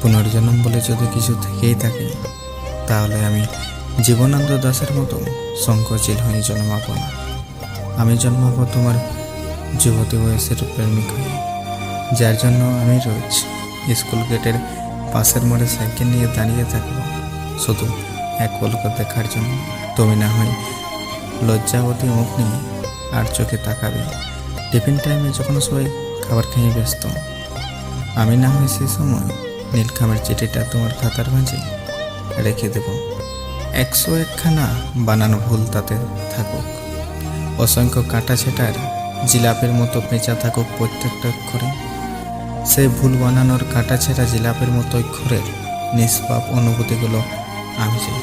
পুনর্জন্ম বলে যদি কিছু থেকেই থাকে, তাহলে আমি জীবনানন্দ দাসের মতো সংকোচিল হয়ে জন্মাবো না। আমি জন্মাবো তোমার যুবতী বয়সের প্রেমিক হয়ে। যার জন্য আমি রোজ স্কুল গেটের পাশের মোড়ে সাইকেল নিয়ে দাঁড়িয়ে থাকব শুধু এক পলকে দেখার জন্য তুমি না হয় লজ্জাবতী মুখ নিয়ে আর চোখে তাকাবে। টিফিন টাইমে যখন সবাই খাবার খেয়ে ব্যস্ত, আমি না হয় সেই সময় নীলখামের চিঠিটা তোমার খাতার মাঝে রেখে দেব। একশো একখানা বানানো ভুল তাতে থাকুক। অসংখ্য কাটা ছেটার জিলাপের মতো পেঁচা থাকুক প্রত্যেকটা অক্ষরে। সেই ভুল বানানোর কাটা ছেঁড়া জিলাপের মতো অক্ষরের নিষ্পাপ অনুভূতিগুলো আমি চাই